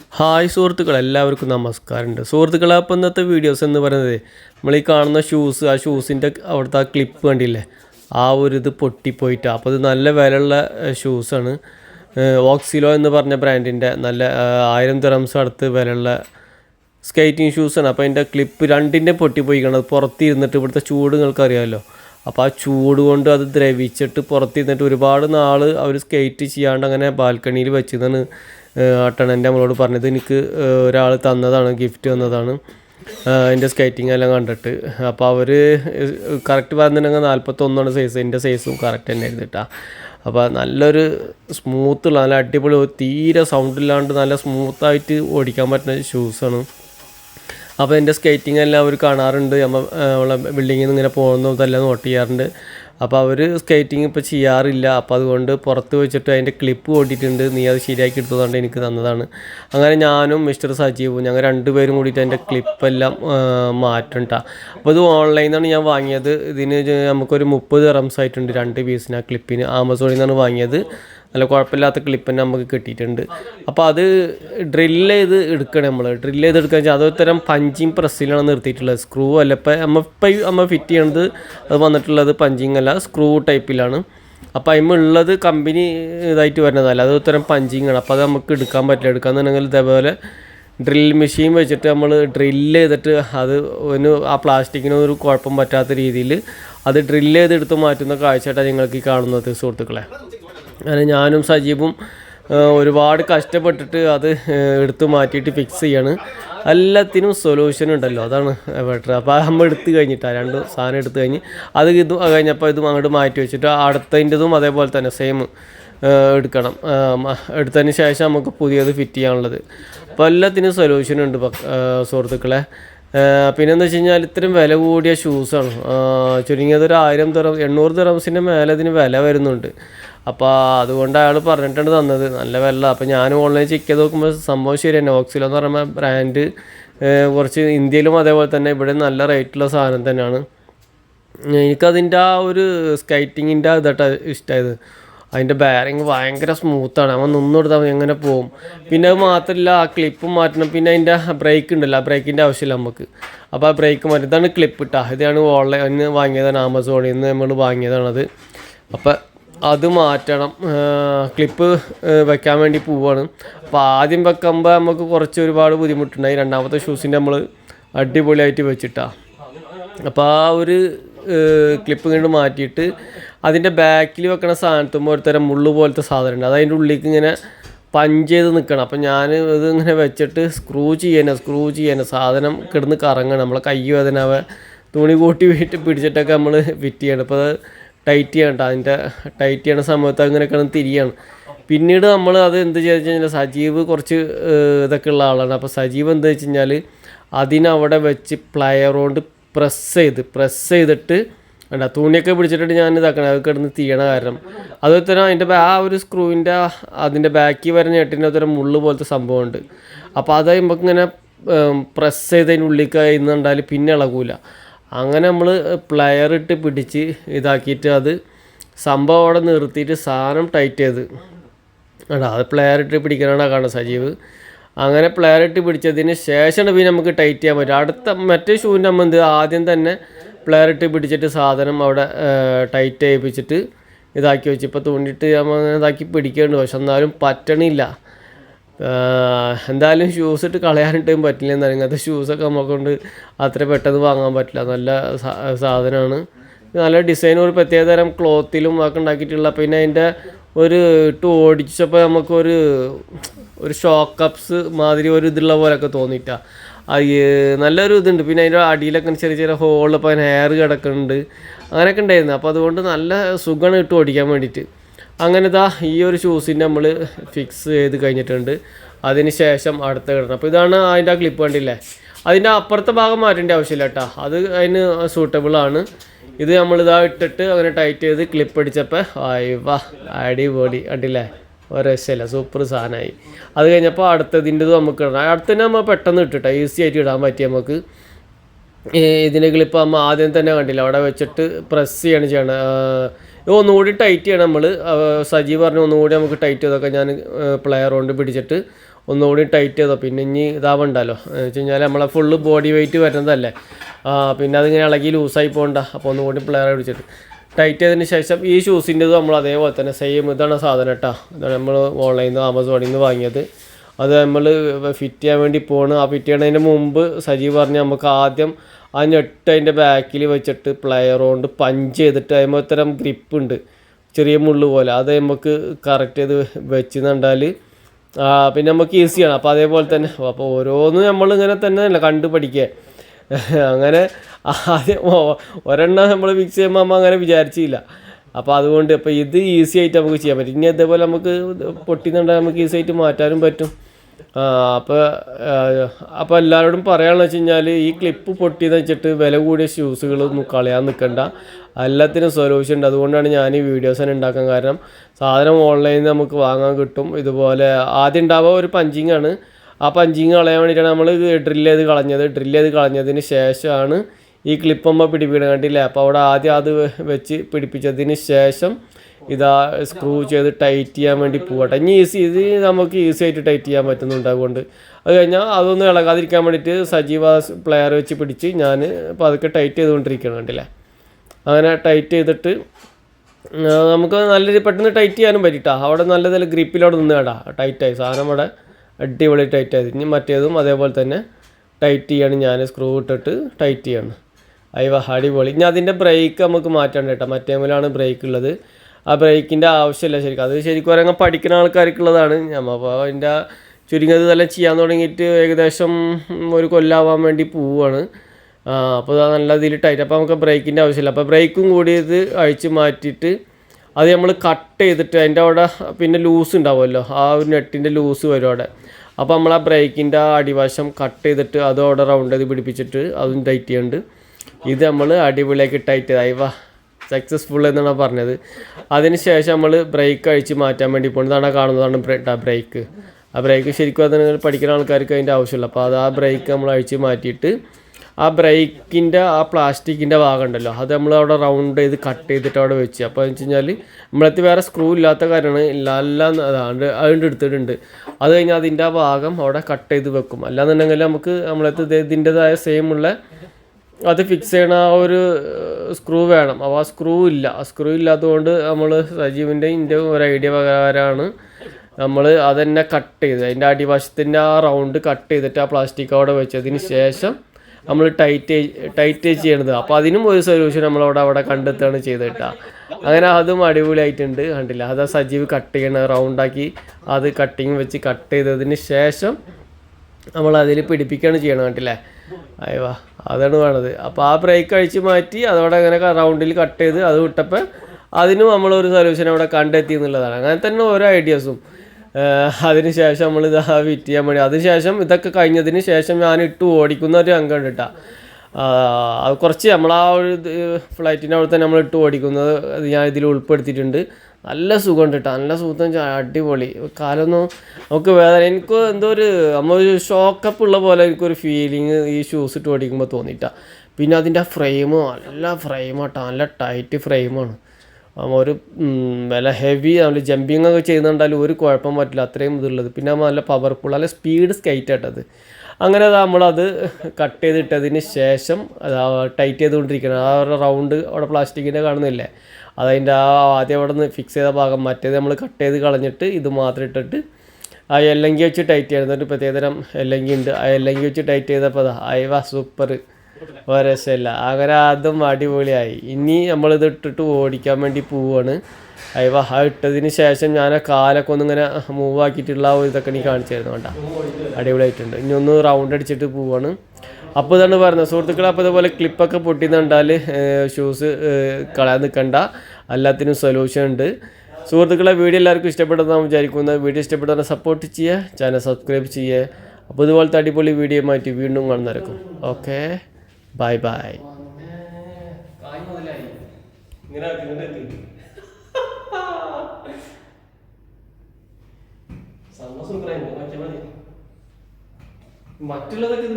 Hi സുഹൃത്തുക്കൾ എല്ലാവർക്കും നമസ്കാരമുണ്ട്. സുഹൃത്തുക്കളെ അപ്പോൾ ഇന്നത്തെ വീഡിയോസ് എന്ന് പറയുന്നത് നമ്മൾ ഈ കാണുന്ന ഷൂസ് ആ ഷൂസിന്റെ അവിടുത്തെ ആ ക്ലിപ്പ് കണ്ടില്ലേ? ആ ഒരു ഇത് പൊട്ടിപ്പോയിട്ട്. അപ്പോൾ ഇത് നല്ല വിലയുള്ള ഷൂസാണ് ഓക്സിലോ എന്ന് പറഞ്ഞ ബ്രാൻഡിന്റെ നല്ല ആയിരം ദിറംസ് അടുത്ത് വിലയുള്ള സ്കേറ്റിംഗ് ഷൂസാണ് അപ്പോൾ അതിന്റെ ക്ലിപ്പ് രണ്ടിന്റെ പൊട്ടിപ്പോയിക്കണം. അത് പുറത്തിരുന്നിട്ട് ഇവിടുത്തെ ചൂട് നിങ്ങൾക്ക് അറിയാമല്ലോ അപ്പോൾ ആ ചൂട് കൊണ്ട് അത് ദ്രവിച്ചിട്ട് പുറത്തിരുന്നിട്ട് ഒരുപാട് നാൾ അവർ സ്കേറ്റ് ചെയ്യാണ്ട് അങ്ങനെ ബാൽക്കണിയിൽ വെച്ചതാണ് അട്ടണന്റെ നമ്മളോട് പറഞ്ഞത് എനിക്ക് ഒരാൾ തന്നതാണ് ഗിഫ്റ്റ് തന്നതാണ്. എന്റെ സ്കേറ്റിംഗ് എല്ലാം കണ്ടിട്ട്. അപ്പോൾ അവർ കറക്റ്റ് പറഞ്ഞിട്ടുണ്ടെങ്കിൽ നാൽപ്പത്തൊന്നാണ് സൈസ് എന്റെ സൈസും കറക്റ്റ് തന്നെ ആയിരുന്നു അപ്പോൾ നല്ലൊരു സ്മൂത്തുള്ള നല്ല അടിപൊളി തീരെ സൗണ്ട് ഇല്ലാണ്ട് നല്ല സ്മൂത്തായിട്ട് ഓടിക്കാൻ പറ്റുന്ന ഷൂസാണ് അപ്പോൾ എന്റെ സ്കേറ്റിംഗ് എല്ലാം അവർ കാണാറുണ്ട്. നമ്മൾ ബിൽഡിങ്ങിൽ നിന്ന് ഇങ്ങനെ പോകുന്നതെല്ലാം നോട്ട് ചെയ്യാറുണ്ട്. അപ്പോൾ അവർ സ്കേറ്റിംഗ് ഇപ്പോൾ ചെയ്യാറില്ല. അപ്പോൾ അതുകൊണ്ട് പുറത്ത് വെച്ചിട്ട് അതിന്റെ ക്ലിപ്പ് ഓടിയിട്ടുണ്ട് നീ അത് ശരിയാക്കി എടുത്തതുകൊണ്ട് എനിക്ക് തന്നതാണ്. അങ്ങനെ ഞാനും മിസ്റ്റർ സജീവും ഞങ്ങൾ രണ്ടുപേരും കൂടിയിട്ട് അതിന്റെ ക്ലിപ്പെല്ലാം മാറ്റണ്ട അപ്പോൾ ഇത് ഓൺലൈനിൽ നിന്നാണ് ഞാൻ വാങ്ങിയത്. ഇതിന് ഇത് നമുക്കൊരു മുപ്പത് റംസ് ആയിട്ടുണ്ട് രണ്ട് പീസിന് ആ ക്ലിപ്പിന് ആമസോണിൽ നിന്നാണ് വാങ്ങിയത്. നല്ല കുഴപ്പമില്ലാത്ത ക്ലിപ്പ് തന്നെ നമുക്ക് കിട്ടിയിട്ടുണ്ട്. അപ്പോൾ അത് ഡ്രില്ല് ചെയ്ത് എടുക്കണം നമ്മൾ ഡ്രില്ല് ചെയ്ത് എടുക്കുക വെച്ചാൽ അതൊരുതരം പഞ്ചിങ് പ്രസ്സിലാണ് നിർത്തിയിട്ടുള്ളത്. സ്ക്രൂ അല്ല ഇപ്പം നമ്മൾ ഇപ്പം നമ്മൾ ഫിറ്റ് ചെയ്യണത് അത് വന്നിട്ടുള്ളത് പഞ്ചിങ് അല്ല സ്ക്രൂ ടൈപ്പിലാണ് അപ്പോൾ അതിന് ഉള്ളത് കമ്പനി ഇതായിട്ട് വരുന്നതല്ല അത് ഉത്തരം പഞ്ചിങ് ആണ്. അപ്പോൾ അത് നമുക്ക് എടുക്കാൻ പറ്റില്ല. എടുക്കാന്നുണ്ടെങ്കിൽ ഇതേപോലെ ഡ്രിൽ മെഷീൻ വെച്ചിട്ട് നമ്മൾ ഡ്രില്ല് ചെയ്തിട്ട് അത് ഒരു ആ പ്ലാസ്റ്റിക്കിന് ഒരു കുഴപ്പം പറ്റാത്ത രീതിയിൽ അത് ഡ്രില്ല് ചെയ്ത് എടുത്ത് മാറ്റുന്ന കാഴ്ചയായിട്ടാണ് നിങ്ങൾക്ക് ഈ കാണുന്നത് സുഹൃത്തുക്കളെ. അങ്ങനെ ഞാനും സജീബും ഒരുപാട് കഷ്ടപ്പെട്ടിട്ട് അത് എടുത്തു മാറ്റിയിട്ട് ഫിക്സ് ചെയ്യാണ്. എല്ലാത്തിനും സൊല്യൂഷൻ ഉണ്ടല്ലോ അതാണ് ബെറ്റർ അപ്പോൾ നമ്മൾ എടുത്തു കഴിഞ്ഞിട്ടാണ് രണ്ട് സാധനം എടുത്തു കഴിഞ്ഞ്. അത് ഇത് കഴിഞ്ഞപ്പോൾ ഇതും അങ്ങോട്ട് മാറ്റി വെച്ചിട്ട് അടുത്തതിന്റെതും അതേപോലെ തന്നെ സെയിം എടുക്കണം. എടുത്തതിന് ശേഷം നമുക്ക് പുതിയത് ഫിറ്റ് ചെയ്യാനുള്ളത്. അപ്പോൾ എല്ലാത്തിനും സൊല്യൂഷൻ ഉണ്ട് സുഹൃത്തുക്കളെ. പിന്നെന്താ വെച്ച് കഴിഞ്ഞാൽ ഇത്രയും വില കൂടിയ ഷൂസാണ് ചുരുങ്ങിയത് ഒരു ആയിരം തുറ എണ്ണൂറ് തുറമസിന്റെ മേലെ ഇതിന് വില വരുന്നുണ്ട്. അപ്പോൾ അതുകൊണ്ട് അയാൾ പറഞ്ഞിട്ടാണ് തന്നത്. നല്ല വെള്ളം. അപ്പോൾ ഞാൻ ഓൺലൈൻ ചെക്ക് ചെയ്ത് നോക്കുമ്പോൾ സംഭവം ശരി തന്നെ ഓക്സിലോ എന്ന് പറയുമ്പോൾ ബ്രാൻഡ് കുറച്ച് ഇന്ത്യയിലും അതേപോലെ തന്നെ ഇവിടെ നല്ല റേറ്റുള്ള സാധനം തന്നെയാണ്. എനിക്കതിന്റെ ആ ഒരു സ്കൈറ്റിങ്ങിന്റെ ഇതായിട്ട് ഇഷ്ടമായത് അതിന്റെ ബാരിങ് ഭയങ്കര സ്മൂത്താണ് അവൻ നിന്നെടുത്താൽ എങ്ങനെ പോകും പിന്നെ അത് മാത്രമല്ല ആ ക്ലിപ്പ് മാറ്റണം. പിന്നെ അതിന്റെ ബ്രേക്ക് ഉണ്ടല്ലോ ആ ബ്രേക്കിന്റെ ആവശ്യമില്ല നമുക്ക് അപ്പോൾ ആ ബ്രേക്ക് മാറ്റി ഇതാണ് ക്ലിപ്പ് ഇട്ടാ ഇതാണ് ഓൺലൈനിൽ വാങ്ങിയതാണ് ആമസോണിൽ നിന്ന് നമ്മൾ വാങ്ങിയതാണത്. അപ്പോൾ അത് മാറ്റണം. ക്ലിപ്പ് വെക്കാൻ വേണ്ടി പോവാണ്. അപ്പോൾ ആദ്യം വെക്കുമ്പോൾ നമുക്ക് കുറച്ച് ഒരുപാട് ബുദ്ധിമുട്ടുണ്ടായി. രണ്ടാമത്തെ ഷൂസിന്റെ നമ്മൾ അടിപൊളിയായിട്ട് വെച്ചിട്ടാ. അപ്പോൾ ആ ഒരു ക്ലിപ്പ് ഇങ്ങോട്ട് മാറ്റിയിട്ട് അതിന്റെ ബാക്കിൽ വെക്കണ സാധനത്തുമ്പോൾ ഒരു തരം മുള്ളു പോലത്തെ സാധനം ഉണ്ട് അത് അതിന്റെ ഉള്ളിലേക്ക് ഇങ്ങനെ പഞ്ച് ചെയ്ത് നിൽക്കണം അപ്പം ഞാൻ ഇത് ഇങ്ങനെ വെച്ചിട്ട് സ്ക്രൂ ചെയ്യാനും സ്ക്രൂ ചെയ്യാൻ സാധനം കിടന്ന് കറങ്ങണം. നമ്മളെ കൈ വേദനാവ തുണി കൂട്ടി വീട്ടിൽ പിടിച്ചിട്ടൊക്കെ നമ്മൾ ഫിറ്റ് ചെയ്യണം. അപ്പോൾ ടൈറ്റ് ചെയ്യണ്ട. അതിന്റെ ടൈറ്റ് ചെയ്യണ സമയത്ത് അങ്ങനെ കിടന്ന് തിരിയാണ്. പിന്നീട് നമ്മൾ അത് എന്ത് ചെയ്ത് കഴിഞ്ഞാൽ സജീവ് കുറച്ച് ഇതൊക്കെ ഉള്ള ആളാണ്. അപ്പോൾ സജീവ് എന്താ വെച്ച് കഴിഞ്ഞാൽ അതിനവിടെ വെച്ച് പ്ലയർ കൊണ്ട് പ്രസ് ചെയ്ത് പ്രസ് ചെയ്തിട്ട് വേണ്ട തുണിയൊക്കെ പിടിച്ചിട്ട് ഞാൻ ഇതാക്കണം. അത് കിടന്ന് തീയണ കാരണം. അതുപോലെ തന്നെ അതിന്റെ ആ ഒരു സ്ക്രൂവിന്റെ അതിന്റെ ബാക്കി വരെ ഞെട്ടിന്റെ അതൊരു മുള്ളു പോലത്തെ സംഭവമുണ്ട്. അപ്പോൾ അത് നമുക്ക് ഇങ്ങനെ പ്രസ് ചെയ്തതിനുള്ളിൽ കഴിയുന്നുണ്ടാൽ പിന്നെ ഇളകൂല. അങ്ങനെ നമ്മൾ പ്ലയർ ഇട്ട് പിടിച്ച് ഇതാക്കിയിട്ട് അത് സംഭവം അവിടെ നിർത്തിയിട്ട് സാധനം ടൈറ്റ് ചെയ്ത്. എടാ അത് പ്ലെയർ ഇട്ട് പിടിക്കാനാണ് കാണുന്നത് സജീവ്. അങ്ങനെ പ്ലെയർ ഇട്ട് പിടിച്ചതിന് ശേഷമാണ് പിന്നെ നമുക്ക് ടൈറ്റ് ചെയ്യാൻ പറ്റും അടുത്ത മറ്റേ ഷൂവിന്റെ അമ്മ എന്ത് ആദ്യം തന്നെ പ്ലെയർ ഇട്ട് പിടിച്ചിട്ട് സാധനം അവിടെ ടൈറ്റ് ചെയ്യിപ്പിച്ചിട്ട് ഇതാക്കി വെച്ച്. ഇപ്പോൾ തൂണ്ടിയിട്ട് നമ്മൾ ഇതാക്കി പിടിക്കുന്നുണ്ട് പക്ഷെ എന്നാലും പറ്റണില്ല. എന്തായാലും ഷൂസ് ഇട്ട് കളയാനിട്ടും പറ്റില്ല എന്നാൽ ഇങ്ങനത്തെ ഷൂസൊക്കെ നമുക്കൊണ്ട് അത്ര പെട്ടെന്ന് വാങ്ങാൻ പറ്റില്ല. നല്ല സാധനമാണ് നല്ല ഡിസൈൻ ഒരു പ്രത്യേകതരം ക്ലോത്തിലും ഒക്കെ ഉണ്ടാക്കിയിട്ടുള്ള പിന്നെ അതിന്റെ ഒരു ഇട്ട് ഓടിച്ചപ്പോൾ നമുക്കൊരു ഒരു ഷോക്കപ്സ് മാതിരി ഒരു ഇതുള്ള പോലെയൊക്കെ തോന്നിയിട്ടാ. അയ്യ് നല്ലൊരു ഇതുണ്ട്. പിന്നെ അതിന്റെ അടിയിലൊക്കെ ചെറിയ ചെറിയ ഹോളിൽ ഇപ്പോൾ ഹെയർ കിടക്കുന്നുണ്ട് അങ്ങനെയൊക്കെ ഉണ്ടായിരുന്നു. അപ്പോൾ അതുകൊണ്ട് നല്ല സുഖമാണ് ഇട്ട് ഓടിക്കാൻ വേണ്ടിയിട്ട്. അങ്ങനെ ദാ ഈ ഒരു ഷൂസിന്റെ നമ്മൾ ഫിക്സ് ചെയ്ത് കഴിഞ്ഞിട്ടുണ്ട്. അതിന് ശേഷം അടുത്ത കിടണം അപ്പോൾ ഇതാണ് അതിന്റെ ആ ക്ലിപ്പ് കണ്ടില്ലേ? അതിന്റെ അപ്പുറത്തെ ഭാഗം മാറ്റേണ്ട ആവശ്യമില്ല കേട്ടോ. അത് അതിന് സൂട്ടബിൾ ആണ്. ഇത് നമ്മളിതാ ഇട്ടിട്ട് അങ്ങനെ ടൈറ്റ് ചെയ്ത് ക്ലിപ്പ് അടിച്ചപ്പോൾ വാ അടിപൊളി. കണ്ടില്ലേ? ഒരു രക്ഷയില്ല സൂപ്പർ സാധനമായി. അത് കഴിഞ്ഞപ്പോൾ അടുത്തതിന്റെത് നമുക്ക് ഇടണം അടുത്തതിന് നമ്മൾ പെട്ടെന്ന് ഇട്ടിട്ടോ. ഈസി ആയിട്ട് ഇടാൻ പറ്റിയ നമുക്ക്. ഇതിനെ ക്ലിപ്പ് നമ്മൾ ആദ്യം തന്നെ കണ്ടില്ല? അവിടെ വെച്ചിട്ട് പ്രസ് ചെയ്യാണ് ചെയ്യണം. ഒന്നുകൂടി ടൈറ്റ് ചെയ്യണം നമ്മൾ സജീവ് പറഞ്ഞു ഒന്നുകൂടി നമുക്ക് ടൈറ്റ് ചെയ്തൊക്കെ ഞാൻ പ്ലെയർ കൊണ്ട് പിടിച്ചിട്ട് ഒന്നുകൂടി ടൈറ്റ് ചെയ്തോ. പിന്നെ ഇനി ഇതാവണ്ടല്ലോ. എന്ന് വെച്ച് കഴിഞ്ഞാൽ നമ്മളെ ഫുള്ള് ബോഡി വെയിറ്റ് വരുന്നതല്ലേ. പിന്നെ അതിങ്ങനെ ഇളകി ലൂസായി പോകണ്ട. അപ്പോൾ ഒന്നുകൂടി പ്ലെയർ പിടിച്ചിട്ട് ടൈറ്റ് ചെയ്തതിന് ശേഷം ഈ ഷൂസിന്റെത് നമ്മൾ അതേപോലെ തന്നെ സെയിം ഇതാണ് സാധനം കേട്ടോ. ഇതാണ് നമ്മൾ ഓൺലൈനിൽ നിന്ന് ആമസോണിൽ നിന്ന് വാങ്ങിയത്. അത് നമ്മൾ ഫിറ്റ് ചെയ്യാൻ വേണ്ടി പോകണം ആ ഫിറ്റ് ചെയ്യണതിന് മുമ്പ് സജീവ് പറഞ്ഞ് നമുക്ക് ആദ്യം ആ ഞെട്ട് അതിന്റെ ബാക്കിൽ വെച്ചിട്ട് പ്ലെയർ കൊണ്ട് പഞ്ച് ചെയ്തിട്ട് അതിമോ ഇത്തരം ഗ്രിപ്പ് ഉണ്ട്. ചെറിയ മുള്ളു പോലെ. അത് നമുക്ക് കറക്റ്റ് ചെയ്ത് വെച്ച് കണ്ടാൽ പിന്നെ നമുക്ക് ഈസിയാണ് അപ്പോൾ അതേപോലെ തന്നെ. അപ്പോൾ ഓരോന്നും നമ്മൾ ഇങ്ങനെ തന്നെ അല്ല കണ്ട് പഠിക്കുക അങ്ങനെ ആദ്യം ഒരെണ്ണം നമ്മൾ മിക്സ് ചെയ്യുമ്പോൾ നമ്മൾ അങ്ങനെ വിചാരിച്ചില്ല. അപ്പോൾ അതുകൊണ്ട് അപ്പോൾ ഇത് ഈസി ആയിട്ട് നമുക്ക് ചെയ്യാൻ പറ്റും. ഇനി അതേപോലെ നമുക്ക് പൊട്ടിന്നുണ്ടെങ്കിൽ നമുക്ക് ഈസി ആയിട്ട് മാറ്റാനും പറ്റും. അപ്പോൾ അപ്പോൾ എല്ലാവരോടും പറയാമെന്ന് വെച്ച് കഴിഞ്ഞാൽ ഈ ക്ലിപ്പ് പൊട്ടിയെന്ന് വെച്ചിട്ട് വില കൂടിയ ഷൂസുകളൊന്നും കളയാൻ നിൽക്കണ്ട എല്ലാത്തിനും സൊല്യൂഷൻ ഉണ്ട്. അതുകൊണ്ടാണ് ഞാൻ ഈ വീഡിയോസ് തന്നെ ഉണ്ടാക്കാൻ കാരണം സാധനം ഓൺലൈനിൽ നമുക്ക് വാങ്ങാൻ കിട്ടും. ഇതുപോലെ ആദ്യം ഉണ്ടാവുക ഒരു പഞ്ചിങ് ആണ്. ആ പഞ്ചിങ് കളയാൻ വേണ്ടിയിട്ടാണ് നമ്മൾ ഡ്രില്ല് ചെയ്ത് കളഞ്ഞത്. ഡ്രില്ല് ചെയ്ത് കളഞ്ഞതിന് ശേഷമാണ് ഈ ക്ലിപ്പമ്മ പിടിപ്പിക്കണം. കണ്ടില്ലേ? അപ്പോൾ അവിടെ ആദ്യം അത് വെച്ച് പിടിപ്പിച്ചതിന് ശേഷം ഇതാ സ്ക്രൂ ചെയ്ത് ടൈറ്റ് ചെയ്യാൻ വേണ്ടി പോകട്ടെ ഇനി ഈസി ഇത് നമുക്ക് ഈസി ആയിട്ട് ടൈറ്റ് ചെയ്യാൻ പറ്റുന്നുണ്ട് അതുകൊണ്ട്. അത് കഴിഞ്ഞാൽ അതൊന്നും ഇളകാതിരിക്കാൻ വേണ്ടിയിട്ട് സജീവ പ്ലെയർ വെച്ച് പിടിച്ച് ഞാൻ പതുക്കെ ടൈറ്റ് ചെയ്തുകൊണ്ടിരിക്കണം കണ്ടില്ലേ? അങ്ങനെ ടൈറ്റ് ചെയ്തിട്ട് നമുക്ക് നല്ല പെട്ടെന്ന് ടൈറ്റ് ചെയ്യാനും പറ്റിട്ടാ അവിടെ നല്ല നല്ല ഗ്രിപ്പിലവിടെ നിന്ന് കേടാ ടൈറ്റായി സാധനം അവിടെ അടിപൊളി ടൈറ്റായി ഇനി മറ്റേതും അതേപോലെ തന്നെ ടൈറ്റ് ചെയ്യാണ്. ഞാൻ സ്ക്രൂ ഇട്ടിട്ട് ടൈറ്റ് ചെയ്യാണ്. അയ്യ അടിപൊളി ഇനി അതിന്റെ ബ്രേക്ക് നമുക്ക് മാറ്റണം കേട്ടോ. മറ്റേമിലാണ് ബ്രേക്ക് ഉള്ളത്. ആ ബ്രേക്കിന്റെ ആവശ്യമില്ല ശരിക്കും. അത് ശരിക്കും പറയുമ്പോൾ പഠിക്കുന്ന ആൾക്കാർക്കുള്ളതാണ്. നമ്മൾ അപ്പോൾ അതിന്റെ ചുരുങ്ങിയത് തന്നെ ചെയ്യാൻ തുടങ്ങിയിട്ട് ഏകദേശം ഒരു കൊല്ലാവാൻ വേണ്ടി പോവുകയാണ് അപ്പോൾ അത് നല്ല ഇതിൽ ടൈറ്റ് അപ്പോൾ നമുക്ക് ബ്രേക്കിന്റെ ആവശ്യമില്ല. അപ്പോൾ ബ്രേക്കും കൂടി ഇത് അഴിച്ച് മാറ്റിയിട്ട് അത് നമ്മൾ കട്ട് ചെയ്തിട്ട് അതിന്റെ അവിടെ പിന്നെ ലൂസ് ഉണ്ടാവുമല്ലോ. ആ ഒരു നെറ്റിന്റെ ലൂസ് വരും അവിടെ. അപ്പോൾ നമ്മൾ ആ ബ്രേക്കിന്റെ ആ അടിവശം കട്ട് ചെയ്തിട്ട് അത് അവിടെ റൗണ്ട് ചെയ്ത് പിടിപ്പിച്ചിട്ട് അതും ടൈറ്റ് ചെയ്യുന്നുണ്ട് ഇത് നമ്മൾ അടിപൊളിയാക്കി ടൈറ്റ് ചെയ്തായി വാ സക്സസ്ഫുൾ എന്നാണ് പറഞ്ഞത്. അതിനുശേഷം നമ്മൾ ബ്രേക്ക് അഴിച്ച് മാറ്റാൻ വേണ്ടി പോകുന്നതാണ് കാണുന്നതാണ് ബ്രേക്ക് ആ ബ്രേക്ക് ശരിക്കും അതിന് പഠിക്കുന്ന ആൾക്കാർക്ക് അതിന്റെ ആവശ്യമില്ല. അപ്പോൾ അത് ആ ബ്രേക്ക് നമ്മൾ അഴിച്ച് മാറ്റിയിട്ട് ആ ബ്രേക്കിന്റെ ആ പ്ലാസ്റ്റിക്കിന്റെ ഭാഗം ഉണ്ടല്ലോ അത് നമ്മൾ അവിടെ റൗണ്ട് ചെയ്ത് കട്ട് ചെയ്തിട്ട് അവിടെ വെച്ച്. അപ്പോൾ എന്ന് വെച്ച് കഴിഞ്ഞാൽ നമ്മളത്ത് വേറെ സ്ക്രൂ ഇല്ലാത്ത കാര്യമാണ്. എല്ലാം അതാണ്ട് അതുകൊണ്ട് എടുത്തിട്ടുണ്ട് അത് കഴിഞ്ഞാൽ അതിന്റെ ആ ഭാഗം അവിടെ കട്ട് ചെയ്ത് വെക്കും. അല്ലാന്നുണ്ടെങ്കിൽ നമുക്ക് നമ്മളത്ത് ഇത് ഇതിന്റെതായ സെയിം ഉള്ള അത് ഫിക്സ് ചെയ്യണ ആ ഒരു സ്ക്രൂ വേണം. അപ്പോൾ ആ സ്ക്രൂ ഇല്ല. ആ സ്ക്രൂ ഇല്ലാത്തതുകൊണ്ട് നമ്മൾ സജീവിന്റെ ഇതിന്റെ ഒരു ഐഡിയ പ്രകാരമാണ് നമ്മൾ അതന്നെ കട്ട് ചെയ്ത് അതിന്റെ അടിവശത്തിന്റെ ആ റൗണ്ട് കട്ട് ചെയ്തിട്ട് ആ പ്ലാസ്റ്റിക് അവിടെ വെച്ചതിന് ശേഷം നമ്മൾ ടൈറ്റ് ടൈറ്റ് ചെയ്യണത്. അപ്പോൾ അതിനും ഒരു സൊല്യൂഷൻ നമ്മളവിടെ അവിടെ കണ്ടെത്തുകയാണ് ചെയ്തിട്ടാ. അങ്ങനെ അതും അടിപൊളിയായിട്ടുണ്ട്. കണ്ടില്ല. അത് സജീവ് കട്ട് ചെയ്യണ റൗണ്ടാക്കി അത് കട്ടിങ് വെച്ച് കട്ട് ചെയ്തതിന് ശേഷം നമ്മൾ അതിൽ പിടിപ്പിക്കുകയാണ് ചെയ്യണം കണ്ടില്ലേ? അയ്യവാ അതാണ് വേണത് അപ്പോൾ ആ ബ്രേക്ക് അഴിച്ച് മാറ്റി അതോടെ അങ്ങനെ റൗണ്ടിൽ കട്ട് ചെയ്ത് അത് വിട്ടപ്പോൾ അതിനും നമ്മളൊരു സൊല്യൂഷൻ അവിടെ കണ്ടെത്തി എന്നുള്ളതാണ്. അങ്ങനെ തന്നെ ഓരോ ഐഡിയാസും അതിന് ശേഷം നമ്മൾ ഇത് ഫിറ്റ് ചെയ്യാൻ വേണ്ടി. അതിനുശേഷം ഇതൊക്കെ കഴിഞ്ഞതിന് ശേഷം ഞാൻ ഇട്ട് ഓടിക്കുന്ന ഒരു അംഗം ഉണ്ട് അത് കുറച്ച് നമ്മൾ ആ ഒരു ഫ്ലൈറ്റിന്റെ അവിടെ തന്നെ നമ്മൾ ഇട്ട് ഓടിക്കുന്നത് ഞാൻ ഇതിൽ ഉൾപ്പെടുത്തിയിട്ടുണ്ട്. നല്ല സുഖമുണ്ട് കേട്ടോ നല്ല സുഖം വെച്ചാൽ അടിപൊളി. കാലൊന്നും നമുക്ക് വേദന എനിക്ക് എന്തോ ഒരു നമ്മൾ ഒരു ഷോക്കപ്പ് ഉള്ള പോലെ എനിക്കൊരു ഫീലിങ് ഈ ഷൂസ് ഇട്ട് ഓടിക്കുമ്പോൾ തോന്നിയിട്ടാ. പിന്നെ അതിന്റെ ആ ഫ്രെയിം നല്ല ഫ്രെയിമാട്ടോ നല്ല ടൈറ്റ് ഫ്രെയിമാണ് ഒരു വില ഹെവി നമ്മൾ ജമ്പിങ് ഒക്കെ ചെയ്യുന്നുണ്ടാലും ഒരു കുഴപ്പം പറ്റില്ല. അത്രയും ഇതുള്ളത്. പിന്നെ നല്ല പവർഫുൾ നല്ല സ്പീഡ് സ്കൈറ്റ് ആട്ടത് അങ്ങനെ നമ്മളത് കട്ട് ചെയ്തിട്ടതിന് ശേഷം അത് ടൈറ്റ് ചെയ്തുകൊണ്ടിരിക്കണം ആ ഒരു റൗണ്ട് അവിടെ പ്ലാസ്റ്റിക്കിന്റെ കാണുന്നില്ലേ? അതതിന്റെ ആ ആദ്യം അവിടെ നിന്ന് ഫിക്സ് ചെയ്ത ഭാഗം മറ്റേത് നമ്മൾ കട്ട് ചെയ്ത് കളഞ്ഞിട്ട് ഇത് മാത്രം ഇട്ടിട്ട് ആ എല്ലങ്കി വെച്ച് ടൈറ്റ് ചെയ്യണം. എന്നിട്ട് പ്രത്യേകതരം എല്ലങ്കി ഉണ്ട്. ആ എല്ലങ്കി വെച്ച് ടൈറ്റ് ചെയ്തപ്പോൾ അതാ അയവ സൂപ്പർ രസമില്ല അങ്ങനെ അതും അടിപൊളിയായി. ഇനി നമ്മളിത് ഇട്ടിട്ട് ഓടിക്കാൻ വേണ്ടി പോവുകയാണ് അയവ ആ ഇട്ടതിന് ശേഷം ഞാൻ ആ കാലൊക്കെ ഒന്നിങ്ങനെ മൂവ് ആക്കിയിട്ടുള്ള ഒരു ഇതൊക്കെ നീ കാണിച്ചായിരുന്നു കേട്ടോ. അടിപൊളിയായിട്ടുണ്ട്. ഇനി ഒന്ന് റൗണ്ട് അടിച്ചിട്ട് പോവാണ്. അപ്പോൾ ഇതാണ് പറഞ്ഞത് സുഹൃത്തുക്കളെ അപ്പോൾ ഇതുപോലെ ക്ലിപ്പൊക്കെ പൊട്ടിന്നുണ്ടാൽ ഷൂസ് കളയാൻ നിൽക്കണ്ട എല്ലാത്തിനും സൊല്യൂഷൻ ഉണ്ട്. സുഹൃത്തുക്കളെ വീഡിയോ എല്ലാവർക്കും ഇഷ്ടപ്പെട്ടെന്നാണ് വിചാരിക്കുന്നത് വീഡിയോ ഇഷ്ടപ്പെട്ടെന്ന് സപ്പോർട്ട് ചെയ്യുക ചാനൽ സബ്സ്ക്രൈബ് ചെയ്യുക. അപ്പോൾ ഇതുപോലത്തെ അടിപൊളി വീഡിയോ മാറ്റി വീണ്ടും കാണുന്നതായിരിക്കും ഓക്കെ ബൈ ബൈ മറ്റുള്ളതൊക്കെ